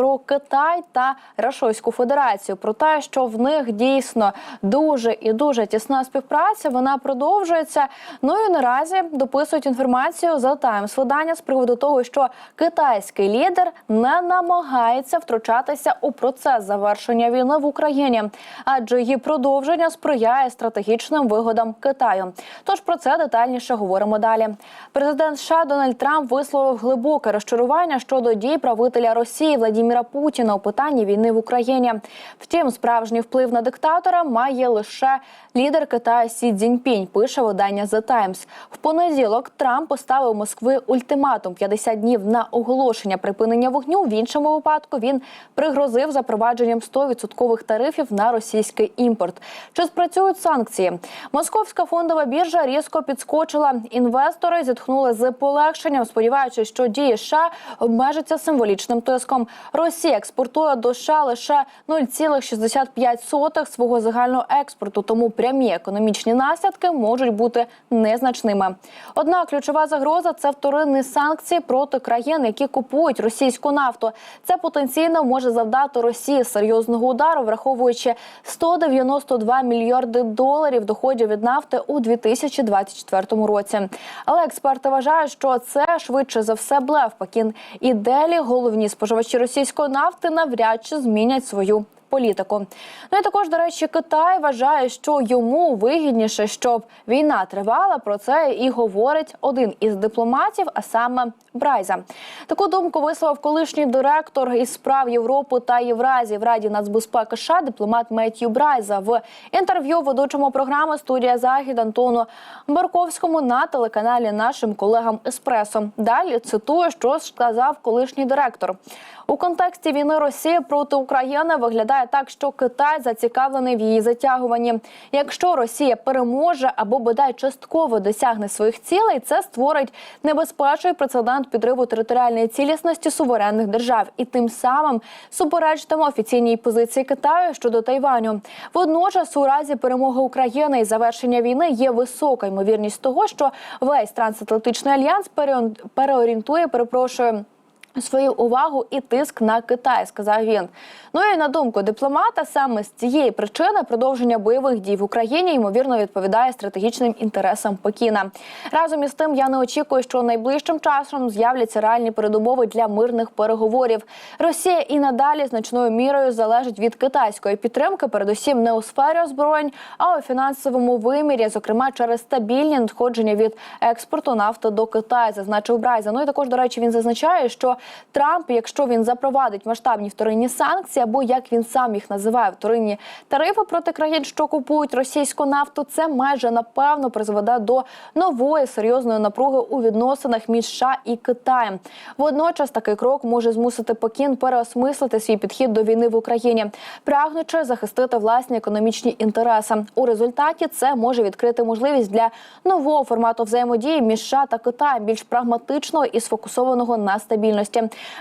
про Китай та Рашойську Федерацію. Про те, що в них дійсно дуже і дуже тісна співпраця. Вона продовжується. Ну і наразі дописують інформацію за Таймс видання з приводу того, що китайський лідер не намагається втручатися у процес завершення війни в Україні, адже її продовження сприяє стратегічним вигодам Китаю. Тож про це детальніше говоримо далі. Президент США Дональд Трамп висловив глибоке розчарування щодо дій правителя Росії Владіміра Путіна у питанні війни в Україні. Втім, справжній вплив на диктатора має лише лідер Китаю Сі Цзіньпінь, пише видання The Times. В понеділок Трамп поставив Москви ультиматум 50 днів на оголошення припинення вогню. В іншому випадку він пригрозив запровадженням 100% тарифів на російський імпорт. Чи спрацюють санкції? Московська фондова біржа різко підскочила. Інвестори зітхнули з полегшенням, сподіваючись, що дії США обмежаться символічним тиском. Росія експортує до США лише 0,65 свого загального експорту, тому прямі економічні наслідки можуть бути незначними. Однак ключова загроза це вторинні санкції проти країн, які купують російську нафту. Це потенційно може завдати Росії серйозного удару, враховуючи 192 мільярди доларів доходів від нафти у 2024 році. Але експерти вважають, що це швидше за все блеф. Пекін і Делі, головні споживачі російської нафти, навряд чи змінять свою. Політику, ну і також до речі, Китай вважає, що йому вигідніше, щоб війна тривала. Про це і говорить один із дипломатів, а саме Брайза. Таку думку висловив колишній директор із справ Європи та Євразії в Раді нацбезпеки США, дипломат Меттью Брайза в інтерв'ю ведучому програми Студія Захід Антону Барковському на телеканалі нашим колегам Еспресо. Далі цитую, що сказав колишній директор. У контексті війни Росії проти України виглядає так, що Китай зацікавлений в її затягуванні. Якщо Росія переможе або бодай частково досягне своїх цілей, це створить небезпечний прецедент підриву територіальної цілісності суверенних держав і тим самим суперечитиме офіційній позиції Китаю щодо Тайваню. Водночас, у разі перемоги України і завершення війни є висока ймовірність того, що весь трансатлантичний альянс переорієнтує, перепрошую. Свою увагу і тиск на Китай, сказав він. Ну і на думку дипломата, саме з цієї причини продовження бойових дій в Україні ймовірно відповідає стратегічним інтересам Пекіна. Разом із тим, я не очікую, що найближчим часом з'являться реальні передумови для мирних переговорів. Росія і надалі значною мірою залежить від китайської підтримки, передусім не у сфері озброєнь, а у фінансовому вимірі, зокрема через стабільні надходження від експорту нафти до Китаю, зазначив Брайза. Ну і також до речі, він зазначає, що Трамп, якщо він запровадить масштабні вторинні санкції, або як він сам їх називає вторинні тарифи проти країн, що купують російську нафту, це майже напевно призведе до нової серйозної напруги у відносинах між США і Китаєм. Водночас такий крок може змусити Пекін переосмислити свій підхід до війни в Україні, прагнучи захистити власні економічні інтереси. У результаті це може відкрити можливість для нового формату взаємодії між США та Китаєм, більш прагматичного і сфокусованого на стабільності.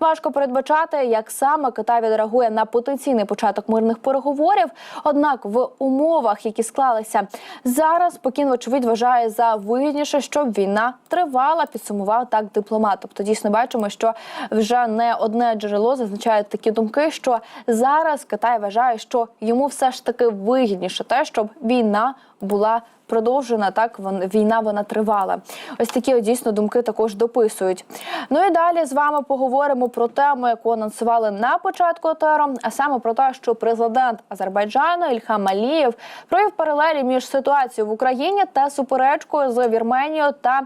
Важко передбачати, як саме Китай відреагує на потенційний початок мирних переговорів. Однак, в умовах, які склалися зараз, Пекін, вочевидь, вважає за вигідніше, щоб війна тривала. Підсумував так дипломат. Тобто, дійсно бачимо, що вже не одне джерело зазначає такі думки, що зараз Китай вважає, що йому все ж таки вигідніше те, щоб війна була продовжена. Так війна вона тривала. Ось такі дійсно думки також дописують. Ну і далі з вами поговоримо про тему, яку анонсували на початку етеру, а саме про те, що президент Азербайджану Ільхам Алієв провів паралелі між ситуацією в Україні та суперечкою з Вірменією та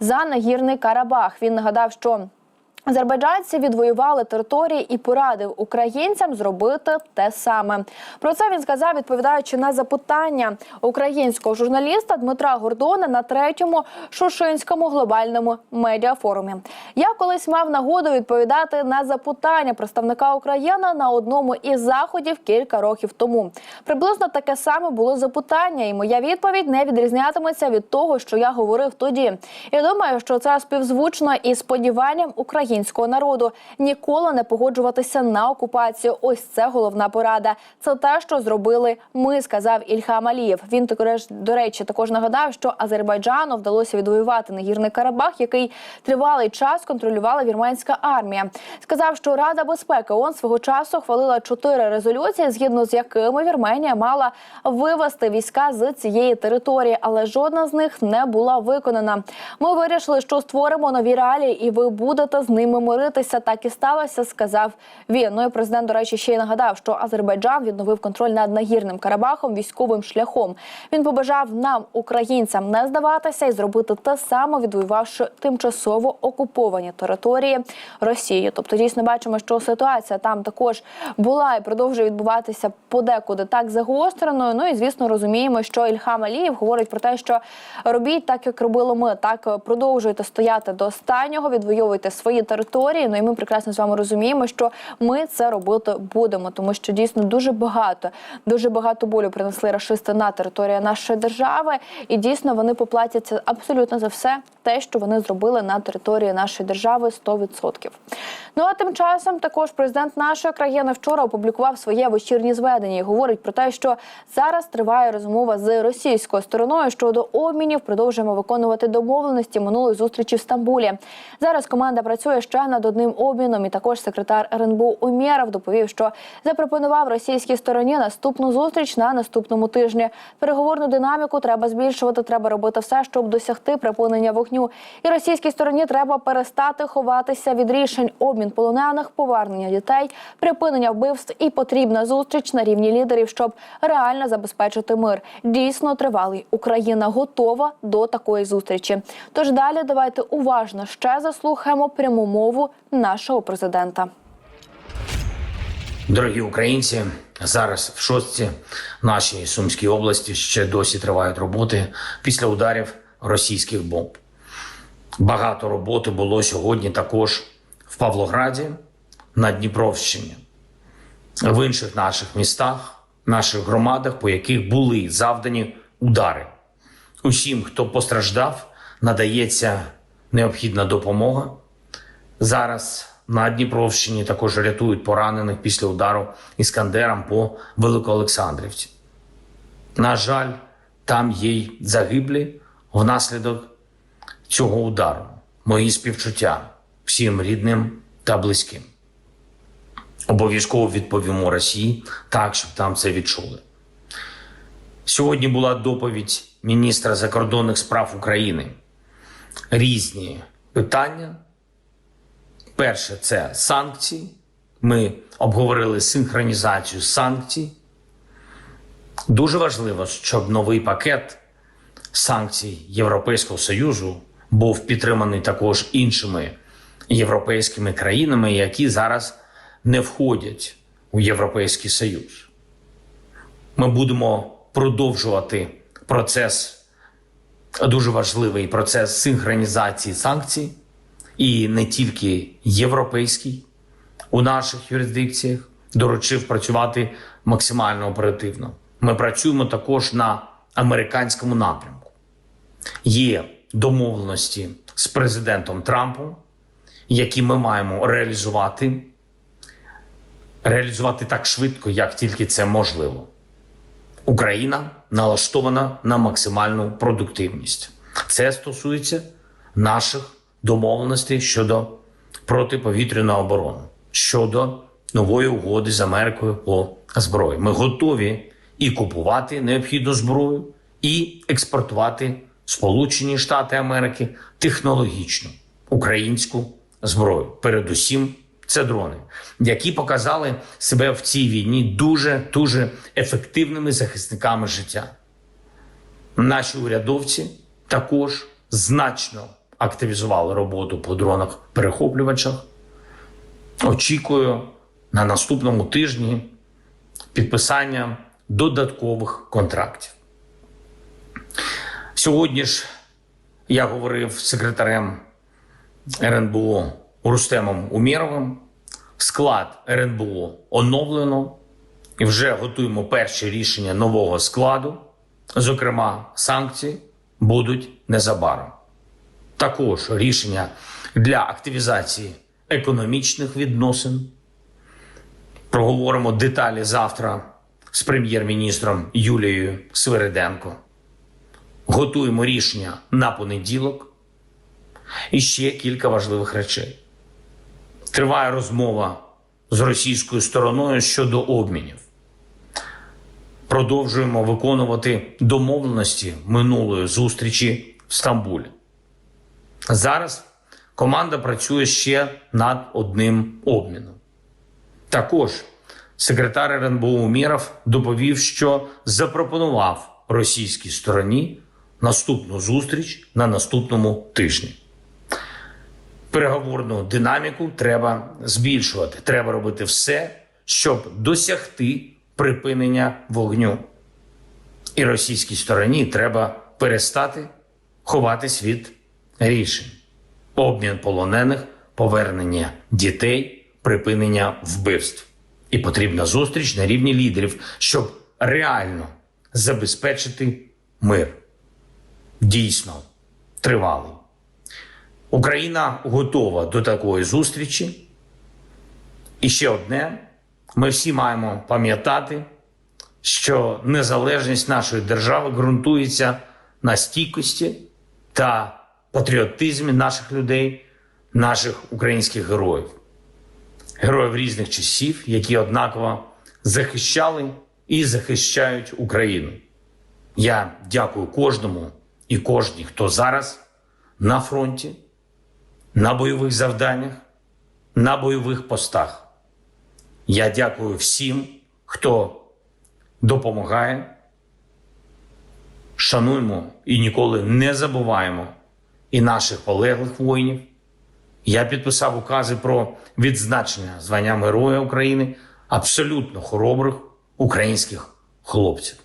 за нагірний Карабах. Він нагадав, що Азербайджанці відвоювали території і порадив українцям зробити те саме. Про це він сказав, відповідаючи на запитання українського журналіста Дмитра Гордона на третьому Шушинському глобальному медіафорумі. Я колись мав нагоду відповідати на запитання представника України на одному із заходів кілька років тому. Приблизно таке саме було запитання, і моя відповідь не відрізнятиметься від того, що я говорив тоді. Я думаю, що це співзвучно із сподіванням України українського народу ніколи не погоджуватися на окупацію. Ось це головна порада. Це те, що зробили ми, сказав Ільхам Алієв. Він також до речі також нагадав, що Азербайджану вдалося відвоювати нагірний Карабах, який тривалий час контролювала вірменська армія. Сказав, що Рада безпеки ООН свого часу хвалила чотири резолюції, згідно з якими Вірменія мала вивести війська з цієї території, але жодна з них не була виконана. Ми вирішили, що створимо нові реалії, і ви будете з ними миритися. Так і сталося, сказав він. Ну і президент, до речі, ще й нагадав, що Азербайджан відновив контроль над нагірним Карабахом військовим шляхом. Він побажав нам, українцям, не здаватися і зробити те саме, відвоювавши тимчасово окуповані території Росії. Тобто, дійсно бачимо, що ситуація там також була і продовжує відбуватися подекуди так загостреною. Ну і звісно, розуміємо, що Ільхам Алієв говорить про те, що робіть так, як робили ми, так продовжуйте стояти до останнього, відвоюйте свої території. Ну і ми прекрасно з вами розуміємо, що ми це робити будемо, тому що дійсно дуже багато, дуже багато болю принесли рашисти на територію нашої держави, і дійсно вони поплатяться абсолютно за все те, що вони зробили на території нашої держави 100%. Ну а тим часом також президент нашої країни вчора опублікував своє вечірнє зведення і говорить про те, що зараз триває розмова з російською стороною щодо обмінів. Продовжуємо виконувати домовленості минулої зустрічі в Стамбулі. Зараз команда працює ще над одним обміном. І також секретар РНБО Умєров доповів, що запропонував російській стороні наступну зустріч на наступному тижні. Переговорну динаміку треба збільшувати. Треба робити все, щоб досягти припинення вогню. І російській стороні треба перестати ховатися від рішень обмін полонених, повернення дітей, припинення вбивств і потрібна зустріч на рівні лідерів, щоб реально забезпечити мир. Дійсно тривалий. Україна готова до такої зустрічі. Тож далі давайте уважно ще заслухаємо пряму мову нашого президента. Дорогі українці, зараз в шостці нашій Сумській області ще досі тривають роботи після ударів російських бомб. Багато роботи було сьогодні також в Павлограді, на Дніпровщині, в інших наших містах, наших громадах, по яких були завдані удари. Усім, хто постраждав, надається необхідна допомога. Зараз на Дніпровщині також рятують поранених після удару іскандером по Великоолександрівці. На жаль, там є й загиблі внаслідок цього удару. Мої співчуття всім рідним та близьким. Обов'язково відповімо Росії так, щоб там це відчули. Сьогодні була доповідь міністра закордонних справ України. Різні питання. Перше це санкції. Ми обговорили синхронізацію санкцій. Дуже важливо, щоб новий пакет санкцій Європейського Союзу був підтриманий також іншими європейськими країнами, які зараз не входять у Європейський Союз. Ми будемо продовжувати процес, дуже важливий процес синхронізації санкцій, і не тільки європейський у наших юрисдикціях, доручив працювати максимально оперативно. Ми працюємо також на американському напрямку. Є домовленості з президентом Трампом, які ми маємо реалізувати, реалізувати так швидко, як тільки це можливо. Україна налаштована на максимальну продуктивність. Це стосується наших домовленостей щодо протиповітряної оборони, щодо нової угоди з Америкою по зброї. Ми готові і купувати необхідну зброю, і експортувати Сполучені Штати Америки технологічну українську зброю. Передусім, це дрони, які показали себе в цій війні дуже дуже ефективними захисниками життя. Наші урядовці також значно активізували роботу по дронах-перехоплювачах. Очікую на наступному тижні підписання додаткових контрактів. Сьогодні ж я говорив з секретарем РНБО Рустемом Умєровим. Склад РНБО оновлено і вже готуємо перші рішення нового складу. Зокрема, санкції будуть незабаром. Також рішення для активізації економічних відносин. Проговоримо деталі завтра з прем'єр-міністром Юлією Свириденко. Готуємо рішення на понеділок. І ще кілька важливих речей. Триває розмова з російською стороною щодо обмінів. Продовжуємо виконувати домовленості минулої зустрічі в Стамбулі. Зараз команда працює ще над одним обміном. Також секретар РНБО Уміров доповів, що запропонував російській стороні наступну зустріч на наступному тижні. Переговорну динаміку треба збільшувати. Треба робити все, щоб досягти припинення вогню. І російській стороні треба перестати ховатись від рішень. Обмін полонених, повернення дітей, припинення вбивств. І потрібна зустріч на рівні лідерів, щоб реально забезпечити мир. Дійсно тривалий. Україна готова до такої зустрічі. І ще одне: ми всі маємо пам'ятати, що незалежність нашої держави ґрунтується на стійкості та патріотизмі наших людей, наших українських героїв, героїв різних часів, які однаково захищали і захищають Україну. Я дякую кожному і кожній, хто зараз на фронті, на бойових завданнях, на бойових постах. Я дякую всім, хто допомагає. Шануємо і ніколи не забуваємо і наших полеглих воїнів. Я підписав укази про відзначення званням Героя України абсолютно хоробрих українських хлопців.